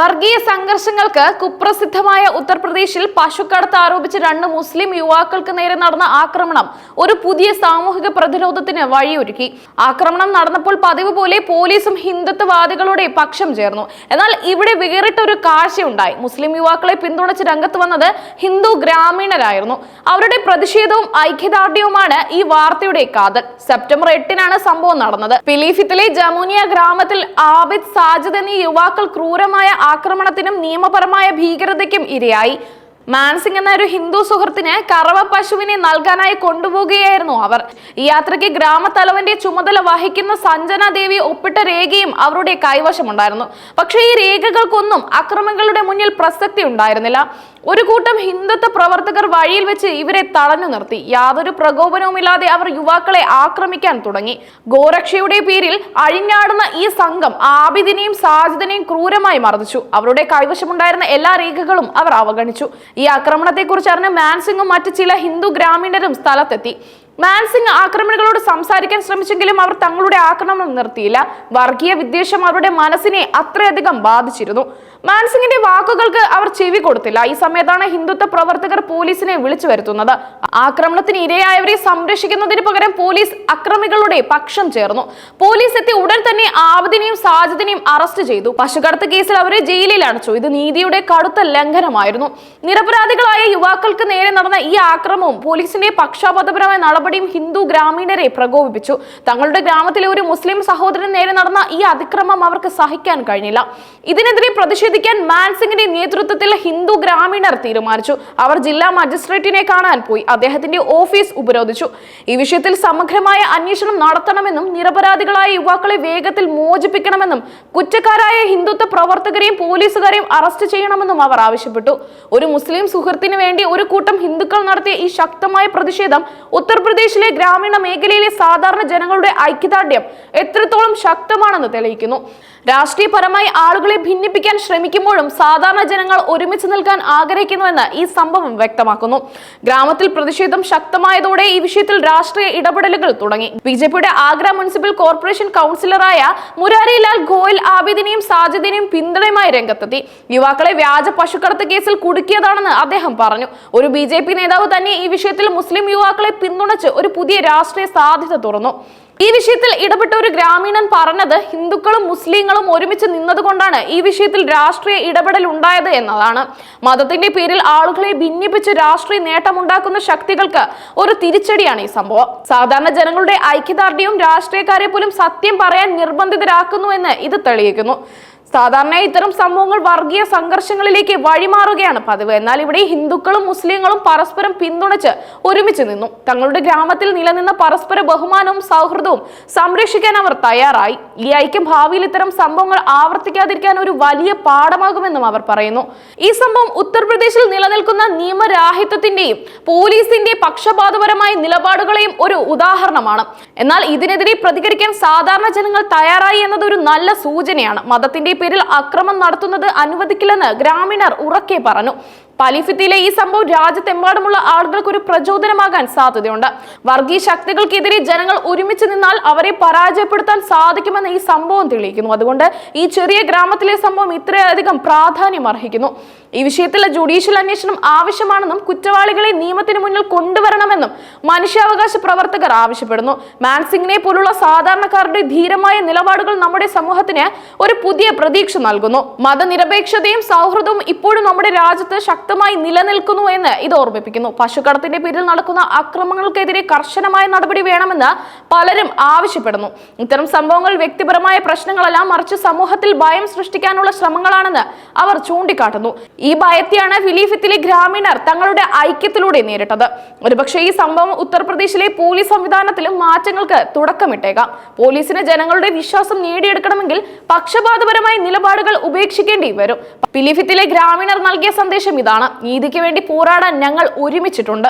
വർഗീയ സംഘർഷങ്ങൾക്ക് കുപ്രസിദ്ധമായ ഉത്തർപ്രദേശിൽ പശുക്കടത്ത് ആരോപിച്ച് രണ്ട് മുസ്ലിം യുവാക്കൾക്ക് നേരെ നടന്ന ആക്രമണം ഒരു പുതിയ സാമൂഹിക പ്രതിരോധത്തിന് വഴിയൊരുക്കി. ആക്രമണം നടന്നപ്പോൾ പതിവ് പോലെ പോലീസും ഹിന്ദുത്വവാദികളുടെ പക്ഷം ചേർന്നു. എന്നാൽ ഇവിടെ വേറിട്ട ഒരു കാഴ്ചയുണ്ടായി. മുസ്ലിം യുവാക്കളെ പിന്തുണച്ച് രംഗത്ത് വന്നത് ഹിന്ദു ഗ്രാമീണരായിരുന്നു. അവരുടെ പ്രതിഷേധവും ഐക്യദാർഢ്യവുമാണ് ഈ വാർത്തയുടെ കാതൽ. സെപ്റ്റംബർ എട്ടിനാണ് സംഭവം നടന്നത്. പിലീഫിത്തിലെ ജമുനിയ ഗ്രാമത്തിൽ ആബിദ് സാജിദ് എന്നീ യുവാക്കൾ ക്രൂരമായ ആക്രമണത്തിനും നിയമപരമായ ഭീകരതയ്ക്കും ഇരയായി. മാൻസിംഗ് എന്ന ഒരു ഹിന്ദു സുഹൃത്തിന് കറവ പശുവിനെ നൽകാനായി കൊണ്ടുപോകുകയായിരുന്നു അവർ. ഈ യാത്രയ്ക്ക് ഗ്രാമത്തലവന്റെ ചുമതല വഹിക്കുന്ന സഞ്ജന ദേവി ഒപ്പിട്ട രേഖയും അവരുടെ കൈവശമുണ്ടായിരുന്നു. പക്ഷേ ഈ രേഖകൾക്കൊന്നും അക്രമികളുടെ മുന്നിൽ പ്രസക്തി ഉണ്ടായിരുന്നില്ല. ഒരു കൂട്ടം ഹിന്ദുത്വ പ്രവർത്തകർ വഴിയിൽ വെച്ച് ഇവരെ തടഞ്ഞു നിർത്തി. യാതൊരു പ്രകോപനവുമില്ലാതെ അവർ യുവാക്കളെ ആക്രമിക്കാൻ തുടങ്ങി. ഗോരക്ഷയുടെ പേരിൽ അഴിഞ്ഞാടുന്ന ഈ സംഘം ആബിദിനെയും സാജിദിനെയും ക്രൂരമായി മർദ്ദിച്ചു. അവരുടെ കൈവശമുണ്ടായിരുന്ന എല്ലാ രേഖകളും അവർ അവഗണിച്ചു. ഈ ആക്രമണത്തെക്കുറിച്ച് അറിഞ്ഞ മാൻസിംഗും മറ്റ് ചില ഹിന്ദു ഗ്രാമീണരും സ്ഥലത്തെത്തി. മാൻസിംഗ് ആക്രമണികളോട് സംസാരിക്കാൻ ശ്രമിച്ചെങ്കിലും അവർ തങ്ങളുടെ ആക്രമണം നിർത്തിയില്ല. വർഗീയ വിദ്വേഷം അവരുടെ മനസ്സിനെ അത്രയധികം ബാധിച്ചിരുന്നു. മാൻസിംഗിന്റെ വാക്കുകൾക്ക് അവർ ചെവി കൊടുത്തില്ല. ഈ സമയത്താണ് ഹിന്ദുത്വ പ്രവർത്തകർ പോലീസിനെ വിളിച്ചു വരുത്തുന്നത്. ആക്രമണത്തിന് ഇരയായവരെ സംരക്ഷിക്കുന്നതിന് പകരം പോലീസ് അക്രമികളുടെ പക്ഷം ചേർന്നു. പോലീസ് എത്തി ഉടൻ തന്നെ ആവതിനെയും സാജിദിനെയും അറസ്റ്റ് ചെയ്തു. പശുകടത്ത് കേസിൽ അവരെ ജയിലിൽ അടച്ചു. ഇത് നീതിയുടെ കടുത്ത ലംഘനമായിരുന്നു. നിരപരാധികളായ യുവാക്കൾക്ക് നേരെ നടന്ന ഈ ആക്രമവും പോലീസിന്റെ പക്ഷപാതപരമായ പക്ഷാപാതപരമായ നടപടിയും ഹിന്ദു ഗ്രാമീണരെ പ്രകോപിപ്പിച്ചു. തങ്ങളുടെ ഗ്രാമത്തിലെ ഒരു മുസ്ലിം സഹോദരൻ നേരെ നടന്ന ഈ അതിക്രമം അവർക്ക് സഹിക്കാൻ കഴിഞ്ഞില്ല. ഇതിനെതിരെ പ്രതിഷേധിക്കാൻ മാൻസിംഗിന്റെ നേതൃത്വത്തിൽ ഹിന്ദു ഗ്രാമീണർ തീരുമാനിച്ചു. അവർ ജില്ലാ മജിസ്ട്രേറ്റിനെ കാണാൻ പോയി. അദ്ദേഹത്തിന്റെ ഓഫീസ് ഉപരോധിച്ചു. ഈ വിഷയത്തിൽ സമഗ്രമായ അന്വേഷണം നടത്തണമെന്നും നിരപരാധികളായ യുവാക്കളെ വേഗത്തിൽ മോചിപ്പിക്കണമെന്നും കുറ്റക്കാരായ ഹിന്ദുത്വ പ്രവർത്തകരെയും പോലീസുകാരെയും അറസ്റ്റ് ചെയ്യണമെന്നും അവർ ആവശ്യപ്പെട്ടു. ഒരു മുസ്ലിം സുഹൃത്തിന് വേണ്ടി ഒരു കൂട്ടം ഹിന്ദുക്കൾ നടത്തിയ ഈ ശക്തമായ പ്രതിഷേധം ഉത്തർപ്രദേശിലെ ഗ്രാമീണ മേഖലയിലെ സാധാരണ ജനങ്ങളുടെ ഐക്യദാർഢ്യം എത്രത്തോളം ശക്തമാണെന്ന് തെളിയിക്കുന്നു. രാഷ്ട്രീയപരമായി ആളുകളെ ഭിന്നിപ്പിക്കാൻ ശ്രമിക്കുമ്പോഴും സാധാരണ ജനങ്ങൾ ഒരുമിച്ച് നിൽക്കാൻ ആഗ്രഹിക്കുന്നുവെന്ന് ഈ സംഭവം വ്യക്തമാക്കുന്നു. ഗ്രാമത്തിൽ പ്രതിഷേധം ശക്തമായതോടെ ഈ വിഷയത്തിൽ രാഷ്ട്രീയ ഇടപെടലുകൾ തുടങ്ങി. ബി ജെ പിയുടെ ആഗ്ര മുനിസിപ്പൽ കോർപ്പറേഷൻ കൗൺസിലറായ മുരാരിലാൽ ഗോയൽ ആബിദിനെയും സാജിദിനെയും പിന്തുണയുമായി രംഗത്തെത്തി. യുവാക്കളെ വ്യാജ പശുക്കടത്ത് കേസിൽ കുടുക്കിയതാണെന്ന് അദ്ദേഹം പറഞ്ഞു. ഒരു ബി നേതാവ് തന്നെ ഈ വിഷയത്തിൽ മുസ്ലിം യുവാക്കളെ പിന്തുണച്ച് ഒരു പുതിയ രാഷ്ട്രീയ സാധ്യത തുറന്നു. ഈ വിഷയത്തിൽ ഇടപെട്ട ഒരു ഗ്രാമീണൻ പറഞ്ഞത് ഹിന്ദുക്കളും മുസ്ലിങ്ങളും ഒരുമിച്ച് നിന്നതുകൊണ്ടാണ് ഈ വിഷയത്തിൽ രാഷ്ട്രീയ ഇടപെടൽ ഉണ്ടായത് എന്നതാണ്. മതത്തിന്റെ പേരിൽ ആളുകളെ ഭിന്നിപ്പിച്ച് രാഷ്ട്രീയ നേട്ടമുണ്ടാക്കുന്ന ശക്തികൾക്ക് ഒരു തിരിച്ചടിയാണ് ഈ സംഭവം. സാധാരണ ജനങ്ങളുടെ ഐക്യദാർഢ്യവും രാഷ്ട്രീയക്കാരെ പോലും സത്യം പറയാൻ നിർബന്ധിതരാക്കുന്നു എന്ന് ഇത് തെളിയിക്കുന്നു. സാധാരണ ഇത്തരം സംഭവങ്ങൾ വർഗീയ സംഘർഷങ്ങളിലേക്ക് വഴിമാറുകയാണ് പതിവ്. എന്നാൽ ഇവിടെ ഹിന്ദുക്കളും മുസ്ലിങ്ങളും പരസ്പരം പിന്തുണച്ച് ഒരുമിച്ച് നിന്നു. തങ്ങളുടെ ഗ്രാമത്തിൽ നിലനിന്ന പരസ്പര ബഹുമാനവും സൗഹൃദവും സംരക്ഷിക്കാൻ അവർ തയ്യാറായി. ഈ ഐക്യം ഭാവിയിൽ ഇത്തരം സംഭവങ്ങൾ ആവർത്തിക്കാതിരിക്കാൻ ഒരു വലിയ പാഠമാകുമെന്നും അവർ പറയുന്നു. ഈ സംഭവം ഉത്തർപ്രദേശിൽ നിലനിൽക്കുന്ന നിയമരാഹിത്യത്തിന്റെയും പോലീസിന്റെ പക്ഷപാതപരമായ നിലപാടുകളെയും ഒരു ഉദാഹരണമാണ്. എന്നാൽ ഇതിനെതിരെ പ്രതികരിക്കാൻ സാധാരണ ജനങ്ങൾ തയ്യാറായി എന്നത് ഒരു നല്ല സൂചനയാണ്. മതത്തിന്റെ പേരിൽ അക്രമം നടത്തുന്നത് അനുവദിക്കില്ലെന്ന് ഗ്രാമീണർ ഉറക്കെ പറഞ്ഞു. പലിഫിത്തിയിലെ ഈ സംഭവം രാജ്യത്തെമ്പാടുമുള്ള ആളുകൾക്ക് ഒരു പ്രചോദനമാകാൻ സാധ്യതയുണ്ട്. വർഗീയ ശക്തികൾക്കെതിരെ ജനങ്ങൾ ഒരുമിച്ച് നിന്നാൽ അവരെ പരാജയപ്പെടുത്താൻ സാധിക്കുമെന്ന് ഈ സംഭവം തെളിയിക്കുന്നു. അതുകൊണ്ട് ഈ ചെറിയ ഗ്രാമത്തിലെ സംഭവം ഇത്രയധികം പ്രാധാന്യം അർഹിക്കുന്നു. ഈ വിഷയത്തിലെ ജുഡീഷ്യൽ അന്വേഷണം ആവശ്യമാണെന്നും കുറ്റവാളികളെ നിയമത്തിന് മുന്നിൽ കൊണ്ടുവരണമെന്നും മനുഷ്യാവകാശ പ്രവർത്തകർ ആവശ്യപ്പെടുന്നു. മാൻസിംഗിനെ പോലുള്ള സാധാരണക്കാരുടെ ധീരമായ നിലപാടുകൾ നമ്മുടെ സമൂഹത്തിന് ഒരു പുതിയ പ്രതീക്ഷ നൽകുന്നു. മതനിരപേക്ഷതയും സൗഹൃദവും ഇപ്പോഴും നമ്മുടെ രാജ്യത്ത് ശക്തമായി നിലനിൽക്കുന്നു എന്ന് ഇത് ഓർമ്മിപ്പിക്കുന്നു. പശുക്കടത്തിന്റെ പേരിൽ നടക്കുന്ന അക്രമങ്ങൾക്കെതിരെ കർശനമായ നടപടി വേണമെന്ന് പലരും ആവശ്യപ്പെടുന്നു. ഇത്തരം സംഭവങ്ങൾ വ്യക്തിപരമായ പ്രശ്നങ്ങളെല്ലാം മറിച്ച് സമൂഹത്തിൽ ഭയം സൃഷ്ടിക്കാനുള്ള ശ്രമങ്ങളാണെന്ന് അവർ ചൂണ്ടിക്കാട്ടുന്നു. ഈ ഭയത്തെയാണ് ഫിലീഫിത്തിലെ ഗ്രാമീണർ തങ്ങളുടെ ഐക്യത്തിലൂടെ നേരിട്ടത്. ഒരുപക്ഷെ ഈ സംഭവം ഉത്തർപ്രദേശിലെ പോലീസ് സംവിധാനത്തിലും മാറ്റങ്ങൾക്ക് തുടക്കമിട്ടേക്കാം. പോലീസിന് ജനങ്ങളുടെ വിശ്വാസം നേടിയെടുക്കണമെങ്കിൽ പക്ഷപാതപരമായ നിലപാടുകൾ ഉപേക്ഷിക്കേണ്ടി വരും. ഫിലിഫിത്തിലെ ഗ്രാമീണർ നൽകിയ സന്ദേശം ഇതാണ്. നീതിക്ക് വേണ്ടി പോരാടാൻ ഞങ്ങൾ ഒരുമിച്ചിട്ടുണ്ട്.